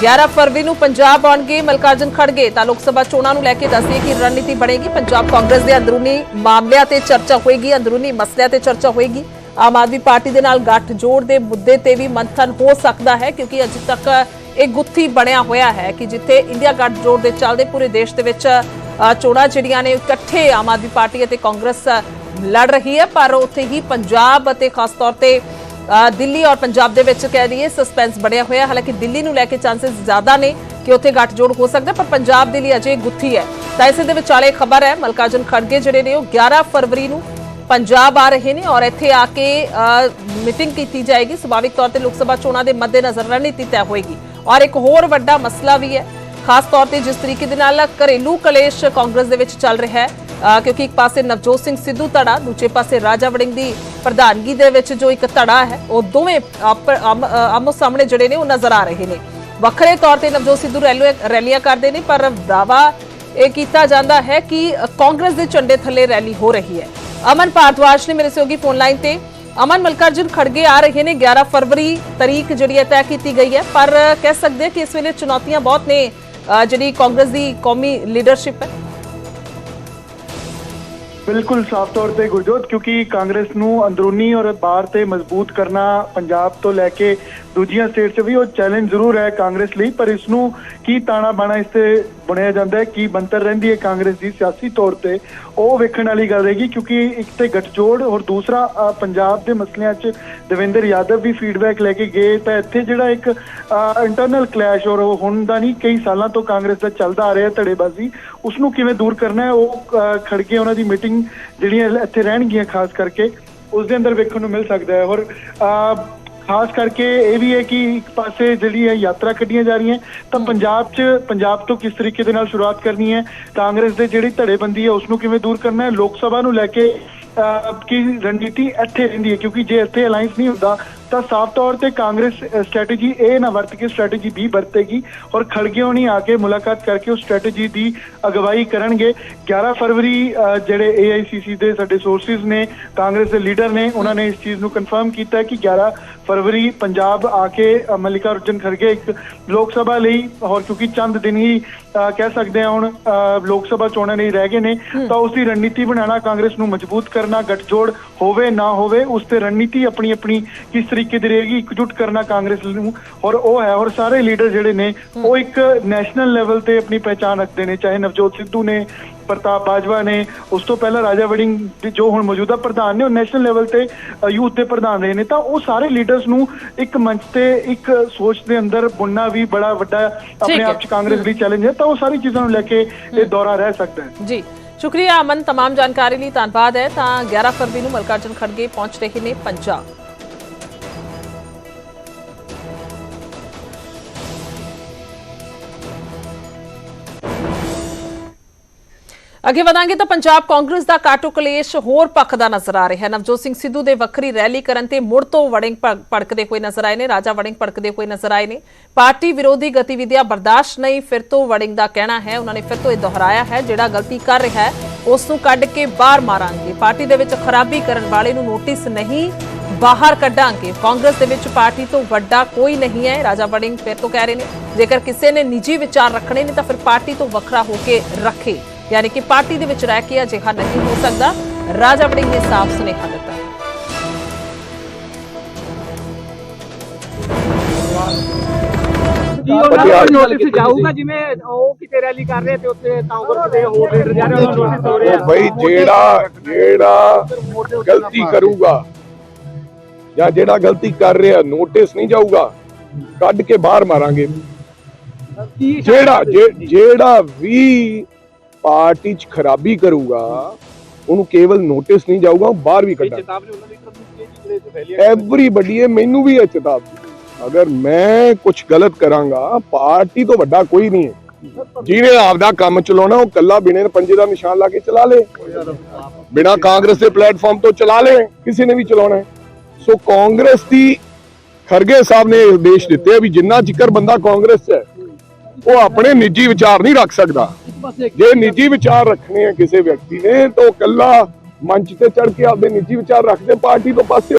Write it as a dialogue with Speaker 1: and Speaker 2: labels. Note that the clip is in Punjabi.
Speaker 1: 11 ਫਰਵਰੀ ਨੂੰ ਪੰਜਾਬ ਆਉਣਗੇ, ਮਲਕਾਰਜਨ ਖੜਗੇ ਤਾਂ ਲੋਕ ਸਭਾ ਚੋਣਾਂ ਨੂੰ ਲੈ ਕੇ ਦੱਸਦੇ ਕਿ ਰਣਨੀਤੀ ਬਣੇਗੀ। ਪੰਜਾਬ ਕਾਂਗਰਸ ਦੇ ਅੰਦਰੂਨੀ ਮਾਮਲਿਆਂ ਤੇ ਚਰਚਾ ਹੋਏਗੀ, ਅੰਦਰੂਨੀ ਮਸਲਿਆਂ ਤੇ ਚਰਚਾ ਹੋਏਗੀ। ਆਮ ਆਦਮੀ ਪਾਰਟੀ ਦੇ ਨਾਲ ਗੱਠਜੋੜ ਦੇ ਮੁੱਦੇ ਤੇ ਵੀ ਮੰਥਨ ਹੋ ਸਕਦਾ ਹੈ, ਕਿਉਂਕਿ ਅਜੇ ਤੱਕ ਇਹ ਗੁੱਥੀ ਬਣਿਆ ਹੋਇਆ ਹੈ ਕਿ ਜਿੱਥੇ ਇੰਡੀਆ ਗੱਠਜੋੜ ਦੇ ਚੱਲਦੇ ਪੂਰੇ ਦੇਸ਼ ਦੇ ਵਿੱਚ ਚੋਣਾਂ ਜਿਹੜੀਆਂ ਨੇ ਇਕੱਠੇ ਆਮ ਆਦਮੀ ਪਾਰਟੀ ਅਤੇ ਕਾਂਗਰਸ ਲੜ ਰਹੀ ਹੈ। ਪਰ ਉੱਥੇ ਹੀ ਪੰਜਾਬ ਅਤੇ ਖਾਸ ਤੌਰ ਤੇ ਦਿੱਲੀ ਔਰ ਪੰਜਾਬ ਦੇ ਵਿੱਚ ਕਹਿ ਦਈਏ ਸਸਪੈਂਸ ਬਣਿਆ ਹੋਇਆ। ਹਾਲਾਂਕਿ ਦਿੱਲੀ ਨੂੰ ਲੈ ਕੇ ਚਾਂਸਸ ਜ਼ਿਆਦਾ ਨੇ ਕਿ ਉੱਥੇ ਗੱਠਜੋੜ ਹੋ ਸਕਦਾ, ਪਰ ਪੰਜਾਬ ਦੇ ਲਈ ਅਜੇ ਗੁੱਥੀ ਹੈ। ਤਾਂ ਇਸੇ ਦੇ ਵਿਚਾਲੇ ਖਬਰ ਹੈ ਮਲਕਾਜਨ ਖੜਗੇ ਜਿਹੜੇ ਨੇ ਉਹ 11 ਫਰਵਰੀ ਨੂੰ ਪੰਜਾਬ ਆ ਰਹੇ ਨੇ ਔਰ ਇੱਥੇ ਆ ਕੇ ਮੀਟਿੰਗ ਕੀਤੀ ਜਾਏਗੀ। ਸੁਭਾਵਿਕ ਤੌਰ ਤੇ ਲੋਕ ਸਭਾ ਚੋਣਾਂ ਦੇ ਮੱਦੇਨਜ਼ਰ ਰਣਨੀਤੀ ਤੈਅ ਹੋਏਗੀ। ਔਰ ਇੱਕ ਹੋਰ ਵੱਡਾ ਮਸਲਾ ਵੀ ਹੈ, ਖਾਸ ਤੌਰ ਤੇ ਜਿਸ ਤਰੀਕੇ ਦੇ ਨਾਲ ਘਰੇਲੂ ਕਲੇਸ਼ ਕਾਂਗਰਸ ਦੇ ਵਿੱਚ ਚੱਲ ਰਿਹਾ ਹੈ। ਕਿਉਂਕਿ ਇੱਕ ਪਾਸੇ ਨਵਜੋਤ ਸਿੰਘ ਸਿੱਧੂ ਧੜਾ, ਦੂਜੇ ਪਾਸੇ ਰਾਜਾ ਵੜਿੰਗ ਦੀ ਪ੍ਰਧਾਨਗੀ ਦੇ ਵਿੱਚ ਜੋ ਇੱਕ ਧੜਾ ਹੈ, ਉਹ ਦੋਵੇਂ ਆਮੋ ਸਾਹਮਣੇ ਜਿਹੜੇ ਨੇ, ਉਹ ਨਜ਼ਰ ਆ ਰਹੇ ਨੇ। ਵੱਖਰੇ ਤੌਰ ਤੇ ਨਵਜੋਤ ਸਿੱਧੂ ਰੈਲੀਆਂ ਰੈਲੀਆਂ ਕਰਦੇ ਨੇ, ਪਰ ਦਾਵਾ ਇਹ ਕੀਤਾ ਜਾਂਦਾ ਹੈ ਕਿ ਕਾਂਗਰਸ ਦੇ ਝੰਡੇ ਥੱਲੇ ਰੈਲੀ ਹੋ ਰਹੀ ਹੈ। ਅਮਨ ਭਾਰਦਵਾਜ ਨੇ ਮੇਰੇ ਸਹਿਯੋਗੀ ਫੋਨ ਲਾਈਨ ਤੇ, ਅਮਨ ਮਲਕਾਰਜੁਨ ਖੜਗੇ ਆ ਰਹੇ ਨੇ 11 ਫਰਵਰੀ ਤਰੀਕ ਜਿਹੜੀ ਹੈ ਤੈਅ ਕੀਤੀ ਗਈ ਹੈ, ਪਰ ਕਹਿ ਸਕਦੇ ਹਾਂ ਕਿ ਇਸ ਵੇਲੇ ਚੁਣੌਤੀਆਂ ਬਹੁਤ ਨੇ ਜਿਹੜੀ ਕਾਂਗਰਸ ਦੀ ਕੌਮੀ ਲੀਡਰਸ਼ਿਪ ਹੈ।
Speaker 2: ਬਿਲਕੁਲ ਸਾਫ਼ ਤੌਰ ਤੇ ਗੁਰਜੋਤ, ਕਿਉਂਕਿ ਕਾਂਗਰਸ ਨੂੰ ਅੰਦਰੂਨੀ ਔਰ ਬਾਹਰ ਤੇ ਮਜ਼ਬੂਤ ਕਰਨਾ ਪੰਜਾਬ ਤੋਂ ਲੈ ਕੇ ਦੂਜੀਆਂ ਸਟੇਟ 'ਚ ਵੀ ਉਹ ਚੈਲੰਜ ਜ਼ਰੂਰ ਹੈ ਕਾਂਗਰਸ ਲਈ, ਪਰ ਇਸ ਨੂੰ ਕੀ ਤਾਣਾ ਬਾਣਾ ਇਸ ਤੇ ਬਣਿਆ ਜਾਂਦਾ ਹੈ ਕੀ ਬੰਤਰ ਰਹਿੰਦੀ ਹੈ ਕਾਂਗਰਸ ਦੀ ਸਿਆਸੀ ਤੌਰ ਤੇ ਉਹ ਵੇਖਣ ਵਾਲੀ ਗੱਲ ਰਹੇਗੀ ਕਿਉਂਕਿ ਇੱਕ ਤੇ ਗਠਜੋੜ ਔਰ ਦੂਸਰਾ ਪੰਜਾਬ ਦੇ ਮਸਲਿਆਂ 'ਚ ਦਵਿੰਦਰ ਯਾਦਵ ਵੀ ਫੀਡਬੈਕ ਲੈ ਕੇ ਗਏ ਤਾਂ ਇੱਥੇ ਜਿਹੜਾ ਇੱਕ ਇੰਟਰਨਲ ਕਲੈਸ਼ ਔਰ ਉਹ ਹੁਣ ਦਾ ਨਹੀਂ ਕਈ ਸਾਲਾਂ ਤੋਂ ਕਾਂਗਰਸ ਦਾ ਚੱਲਦਾ ਆ ਰਿਹਾ ਧੜੇਬਾਜ਼ੀ ਉਸ ਨੂੰ ਕਿਵੇਂ ਦੂਰ ਕਰਨਾ ਹੈ ਉਹ ਅ, ਖੜਗੇ ਉਹਨਾਂ ਦੀ ਮੀਟਿੰਗ ਜਿਹੜੀਆਂ ਇੱਥੇ ਰਹਿਣਗੀਆਂ ਖਾਸ ਕਰਕੇ ਉਸ ਦੇ ਅੰਦਰ ਵੇਖਣ ਨੂੰ ਮਿਲ ਸਕਦਾ ਹੈ ਔਰ ਖਾਸ ਕਰਕੇ ਇਹ ਵੀ ਹੈ ਕਿ ਇੱਕ ਪਾਸੇ ਜਿਹੜੀ ਹੈ ਯਾਤਰਾ ਕੱਢੀਆਂ ਜਾ ਰਹੀਆਂ ਤਾਂ ਪੰਜਾਬ 'ਚ ਪੰਜਾਬ ਤੋਂ ਕਿਸ ਤਰੀਕੇ ਦੇ ਨਾਲ ਸ਼ੁਰੂਆਤ ਕਰਨੀ ਹੈ ਕਾਂਗਰਸ ਦੇ ਜਿਹੜੀ ਧੜੇਬੰਦੀ ਹੈ ਉਸ ਨੂੰ ਕਿਵੇਂ ਦੂਰ ਕਰਨਾ ਹੈ ਲੋਕ ਸਭਾ ਨੂੰ ਲੈ ਕੇ ਕੀ ਰਣਨੀਤੀ ਇੱਥੇ ਰਹਿੰਦੀ ਹੈ ਕਿਉਂਕਿ ਜੇ ਇੱਥੇ ਅਲਾਈਅੰਸ ਨਹੀਂ ਹੁੰਦਾ ਤਾਂ ਸਾਫ਼ ਤੌਰ ਤੇ ਕਾਂਗਰਸ ਸਟ੍ਰੈਟਜੀ ਇਹ ਨਾ ਵਰਤ ਕੇ ਸਟ੍ਰੈਟਜੀ ਵੀ ਵਰਤੇਗੀ ਔਰ ਖੜਗੇ ਹੋਣੀ ਆ ਕੇ ਮੁਲਾਕਾਤ ਕਰਕੇ ਉਸ ਸਟ੍ਰੈਟਜੀ ਦੀ ਅਗਵਾਈ ਕਰਨਗੇ। 11 ਫਰਵਰੀ ਜਿਹੜੇ AICC ਦੇ ਸਾਡੇ ਸੋਰਸਿਸ ਨੇ ਕਾਂਗਰਸ ਦੇ ਲੀਡਰ ਨੇ ਉਹਨਾਂ ਨੇ ਇਸ ਚੀਜ਼ ਨੂੰ ਕਨਫਰਮ ਕੀਤਾ ਕਿ 11 ਫਰਵਰੀ ਪੰਜਾਬ ਆ ਕੇ ਮੱਲਿਕਾ ਅਰਜਨ ਖੜਗੇ। ਇੱਕ ਲੋਕ ਸਭਾ ਲਈ ਔਰ ਕਿਉਂਕਿ ਚੰਦ ਦਿਨ ਹੀ ਕਹਿ ਸਕਦੇ ਹਾਂ ਹੁਣ ਲੋਕ ਸਭਾ ਚੋਣਾਂ ਲਈ ਰਹਿ ਗਏ ਨੇ ਤਾਂ ਉਸ ਦੀ ਰਣਨੀਤੀ ਬਣਾਉਣਾ ਕਾਂਗਰਸ ਨੂੰ ਮਜ਼ਬੂਤ ਕਰਨਾ ਗੱਠਜੋੜ ਹੋਵੇ ਨਾ ਹੋਵੇ ਉਸ ਤੇ ਰਣਨੀਤੀ ਆਪਣੀ ਆਪਣੀ ਕਿਸ ਤਰੀਕੇ ਦੀ ਰਹੇਗੀ ਇਕਜੁੱਟ ਕਰਨਾ ਕਾਂਗਰਸ ਨੂੰ ਔਰ ਉਹ ਹੈ ਔਰ ਸਾਰੇ ਲੀਡਰ ਜਿਹੜੇ ਨੇ ਉਹ ਇੱਕ ਨੈਸ਼ਨਲ ਲੈਵਲ ਤੇ ਆਪਣੀ ਪਹਿਚਾਣ ਰੱਖਦੇ ਨੇ ਚਾਹੇ ਨਵਜੋਤ ਸਿੱਧੂ ਨੇ ਪ੍ਰਤਾਪ ਬਾਜਵਾ ਨੇ ਉਸ ਤੋਂ ਪਹਿਲਾਂ ਰਾਜਾ ਵੜਿੰਗ ਦੇ ਜੋ ਹੁਣ ਮੌਜੂਦਾ ਪ੍ਰਧਾਨ ਨੇ ਉਹ ਨੈਸ਼ਨਲ ਲੈਵਲ ਤੇ ਯੂਥ ਦੇ ਪ੍ਰਧਾਨ ਰਹੇ ਨੇ ਤਾਂ ਉਹ ਸਾਰੇ ਲੀਡਰਸ ਨੂੰ ਇੱਕ ਮੰਚ ਤੇ ਇੱਕ ਸੋਚ ਦੇ ਅੰਦਰ ਬੁਣਨਾ ਵੀ ਬੜਾ ਵੱਡਾ ਆਪਣੇ
Speaker 1: ਹੈ।
Speaker 2: ਆਪ ਚ ਕਾਂਗਰਸ ਲਈ ਚੈਲੰਜ ਹੈ ਤਾਂ ਉਹ ਸਾਰੀ ਚੀਜ਼ਾਂ ਨੂੰ ਲੈ ਕੇ ਇਹ ਦੌਰਾ ਰਹਿ ਸਕਦਾ ਹੈ
Speaker 1: ਜੀ ਸ਼ੁਕਰੀਆ ਅਮਨ तमाम ਜਾਣਕਾਰੀ ਲਈ ਧੰਨਵਾਦ ਹੈ ਤਾਂ 11 ਫਰਵਰੀ ਨੂੰ ਮਲਕਾਰਜੁਨ ਖੜਗੇ ਪਹੁੰਚ ਰਹੇ ਨੇ ਪੰਜਾਬ ਅੱਗੇ ਵਧਾਂਗੇ ਤਾਂ ਪੰਜਾਬ ਕਾਂਗਰਸ ਦਾ ਕਾਟੋ ਕਲੇਸ਼ ਹੋਰ ਪੱਖਦਾ ਨਜ਼ਰ ਆ ਰਿਹਾ ਹੈ। ਨਵਜੋਤ ਸਿੰਘ ਸਿੱਧੂ ਦੇ ਵੱਖਰੀ ਰੈਲੀ ਕਰਨ ਤੇ ਮੁੜ ਤੋਂ ਵੜਿੰਗ ਭੜ- ਹੋਏ ਨਜ਼ਰ ਆਏ ਨੇ, ਰਾਜਾ ਵੜਿੰਗ ਭੜਕਦੇ ਹੋਏ ਨਜ਼ਰ ਆਏ ਨੇ। ਪਾਰਟੀ ਵਿਰੋਧੀ ਗਤੀਵਿਧੀਆਂ ਬਰਦਾਸ਼ਤ ਨਹੀਂ, ਫਿਰ ਤੋਂ ਵੜਿੰਗ ਦਾ ਕਹਿਣਾ ਹੈ। ਉਹਨਾਂ ਨੇ ਫਿਰ ਤੋਂ ਇਹ ਦੁਹਰਾਇਆ ਹੈ, ਜਿਹੜਾ ਗਲਤੀ ਕਰ ਰਿਹਾ ਹੈ, ਉਸ ਨੂੰ ਕੱਢ ਕੇ ਬਾਹਰ ਮਾਰਾਂਗੇ। ਪਾਰਟੀ ਦੇ ਵਿੱਚ ਖਰਾਬੀ ਕਰਨ ਵਾਲੇ ਨੂੰ ਨੋਟਿਸ ਨਹੀਂ, ਬਾਹਰ ਕੱਢਾਂਗੇ। ਕਾਂਗਰਸ ਦੇ ਵਿੱਚ ਪਾਰਟੀ ਤੋਂ ਵੱਡਾ ਕੋਈ ਨਹੀਂ ਹੈ, ਰਾਜਾ ਵੜਿੰਗ ਫਿਰ ਤੋਂ ਕਹਿ ਰਹੇ ਨੇ। ਜੇਕਰ ਕਿਸੇ ਨੇ ਨਿੱਜੀ ਵਿਚਾਰ ਰੱਖਣੇ ਨੇ ਤਾਂ ਫਿਰ ਪਾਰਟੀ ਤੋਂ ਵੱਖਰਾ ਹੋ ਕੇ ਰੱਖੇ। ਯਾਨੀ ਕਿ ਪਾਰਟੀ ਦੇ ਵਿੱਚ ਰਹਿ ਕੇ ਅਜਿਹਾ ਨਹੀਂ ਹੋ ਸਕਦਾ। ਰਾਜਾ ਵੜਿੰਗ ਨੇ ਸਾਫ਼ ਸੁਨੇਹਾ ਦਿੱਤਾ। ਹੈ
Speaker 3: ਕੀ ਉਹਨਾਂ ਨੂੰ ਨੋਟਿਸ ਜਾਊਗਾ ਜਿਵੇਂ ਉਹ ਕਿਤੇ ਰੈਲੀ ਕਰ ਰਹੇ ਤੇ ਉੱਥੇ ਕਾਂਗਰਸ ਦੇ ਹੋਰ ਲੀਡਰ ਜਾ ਰਹੇ ਉਹਨਾਂ ਨੂੰ ਨੋਟਿਸ ਹੋ ਰਿਹਾ।
Speaker 4: ਉਹ ਬਈ ਜਿਹੜਾ ਜਿਹੜਾ ਗਲਤੀ ਕਰੂਗਾ ਜਾਂ ਜਿਹੜਾ ਗਲਤੀ ਕਰ ਰਿਹਾ ਨੋਟਿਸ ਨਹੀਂ ਜਾਊਗਾ ਕੱਢ ਕੇ ਬਾਹਰ ਮਾਰਾਂਗੇ। ਜਿਹੜਾ ਜਿਹੜਾ ਵੀ ਪਾਰਟੀ 'ਚ ਖਰਾਬੀ ਕਰੂਗਾ ਉਹਨੂੰ ਕੇਵਲ ਨੋਟਿਸ ਨਹੀਂ ਜਾਊਗਾ ਉਹ ਬਾਹਰ ਵੀ ਕੱਢਾਂਗੇ।
Speaker 3: ਚੇਤਾਵਨੀ ਉਹਨਾਂ ਹੈ
Speaker 4: ਮੈਨੂੰ ਵੀ ਇਹ ਚੇਤਾਵਨੀ ਅਗਰ ਮੈਂ ਕੁਝ ਗਲਤ ਕਰਾਂਗਾ ਪਾਰਟੀ ਤੋਂ ਵੱਡਾ ਕੋਈ ਨਹੀਂ ਹੈ। ਜਿਹਨੇ ਆਪਦਾ ਕੰਮ ਚਲਾਉਣਾ ਉਹ ਕੱਲਾ ਬਿਨੇ ਪੰਜੇ ਦਾ ਨਿਸ਼ਾਨ ਲਾ ਕੇ ਚਲਾ ਲੇ। ਬਿਨਾ ਕਾਂਗਰਸ ਦੇ ਪਲੇਟਫਾਰਮ ਤੋਂ ਚਲਾ ਲੇ ਕਿਸੇ ਨੇ ਵੀ ਚਲਾਉਣਾ ਸੋ ਕਾਂਗਰਸ ਦੀ ਖਰਗੇ ਸਾਹਿਬ ਨੇ ਇਹ ਉਦੇਸ਼ ਦਿੱਤੇ ਆ ਵੀ ਜਿੰਨਾ ਚਿਕਰ ਬੰਦਾ ਕਾਂਗਰਸ 'ਚ ਹੈ ਉਹ ਆਪਣੇ ਨਿੱਜੀ ਵਿਚਾਰ ਨਹੀਂ ਰੱਖ ਸਕਦਾ। ਜੇ ਨਿੱਜੀ ਵਿਚਾਰ ਰੱਖਣੇ ਆ ਕਿਸੇ ਵਿਅਕਤੀ ਨੇ ਤਾਂ ਉਹ ਕੱਲਾ ਮੰਚ ਤੇ ਚੜ ਕੇ ਆਪਦੇ ਨਿੱਜੀ ਵਿਚਾਰ ਰੱਖਦੇ ਪਾਰਟੀ ਤੋਂ ਪਾਸੇ